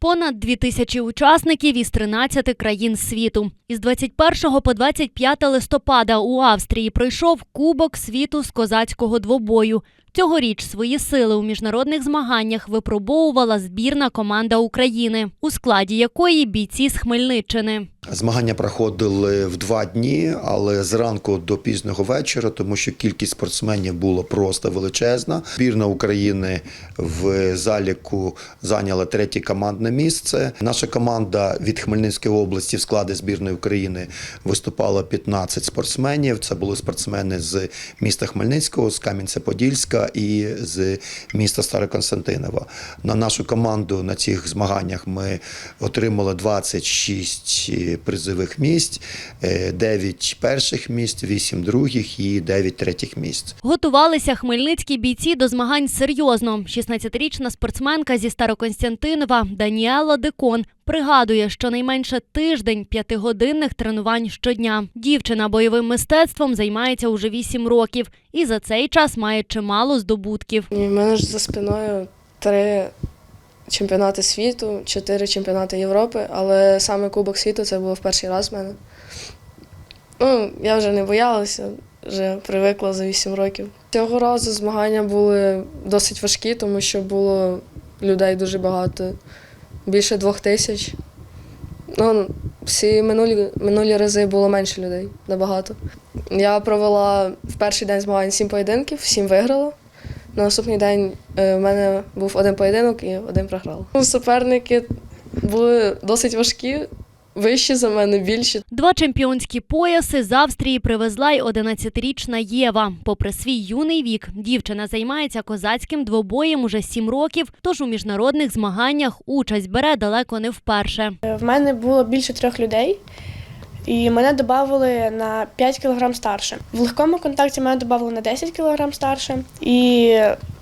Понад дві тисячі учасників із 13 країн світу. Із 21 по 25 листопада у Австрії пройшов Кубок світу з козацького двобою. Цьогоріч свої сили у міжнародних змаганнях випробовувала збірна команда України, у складі якої бійці з Хмельниччини. Змагання проходили в два дні, але зранку до пізнього вечора, тому що кількість спортсменів була просто величезна. Збірна України в заліку зайняла третє командне місце. Наша команда від Хмельницької області в складі збірної України виступало 15 спортсменів. Це були спортсмени з міста Хмельницького, з Кам'янця-Подільська і з міста Староконстантинова. На нашу команду на цих змаганнях ми отримали 26 призових місць, 9 перших місць, 8 других і 9 третіх місць. Готувалися хмельницькі бійці до змагань серйозно. 16-річна спортсменка зі Староконстянтинова Даніела Декон пригадує, що найменше тиждень п'ятигодинних тренувань щодня. Дівчина бойовим мистецтвом займається уже 8 років і за цей час має чимало здобутків. В мене ж за спиною три чемпіонати світу, чотири чемпіонати Європи, але саме Кубок світу це було в перший раз в мене. Ну, я вже не боялася, вже привикла за 8 років. Цього разу змагання були досить важкі, тому що було людей дуже багато, більше двох тисяч. Ну, всі минулі, минулі рази було менше людей, набагато. Я провела в перший день змагань сім поєдинків, сім виграла. На наступний день е, в мене був один поєдинок і один програла. Ну, Суперники були досить важкі, вищі за мене, більші. Два чемпіонські пояси з Австрії привезла й 11-річна Єва. Попри свій юний вік, дівчина займається козацьким двобоєм уже 7 років, тож у міжнародних змаганнях участь бере далеко не вперше. В мене було більше трьох людей, і мене додали на 5 кг старше. В легкому контакті мене додали на 10 кг старше. І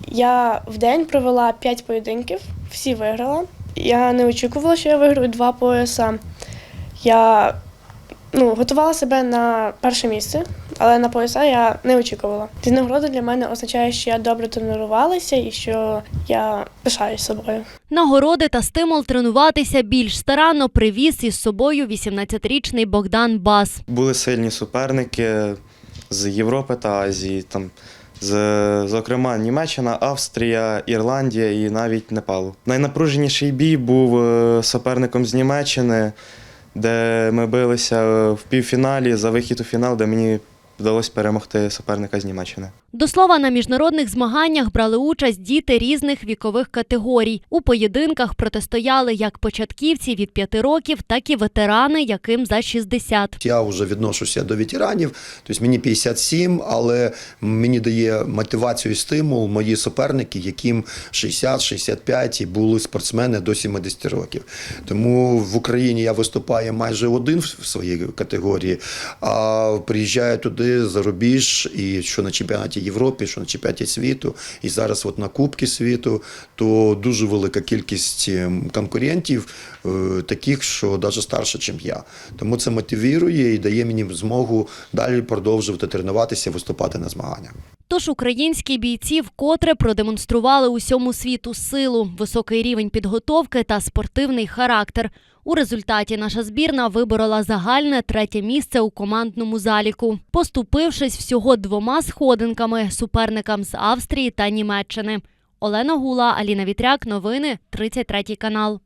я в день провела 5 поєдинків, всі виграла. Я не очікувала, що я виграю два пояса. Я ну, готувала себе на перше місце, але на пояса я не очікувала. Ці нагороди для мене означає, що я добре тренувалася і що я пишаюсь собою. Нагороди та стимул тренуватися більш старанно привіз із собою 18-річний Богдан Бас. Були сильні суперники з Європи та Азії, там, з, зокрема, Німеччина, Австрія, Ірландія і навіть Непалу. Найнапруженіший бій був е, суперником з Німеччини, де ми билися в півфіналі за вихід у фінал, де мені вдалося перемогти суперника з Німеччини. До слова, на міжнародних змаганнях брали участь діти різних вікових категорій. У поєдинках протистояли як початківці від 5 років, так і ветерани, яким за 60. Я вже відношуся до ветеранів, тобто мені 57, але мені дає мотивацію і стимул мої суперники, яким 60-65 і були спортсмени до 70 років. Тому в Україні я виступаю майже один в своїй категорії, а приїжджаю туди за рубіж, і що на чемпіонаті Європи, що на чемпіонаті світу, і зараз от на Кубки світу, то дуже велика кількість ем, конкурентів, е, таких, що навіть старше, ніж я. Тому це мотивує і дає мені змогу далі продовжувати тренуватися, виступати на змаганнях. Тож українські бійці вкотре продемонстрували усьому світу силу, високий рівень підготовки та спортивний характер. У результаті наша збірна виборола загальне третє місце у командному заліку, поступившись всього двома сходинками суперникам з Австрії та Німеччини. Олена Гула, Аліна Вітряк. Новини 33 канал.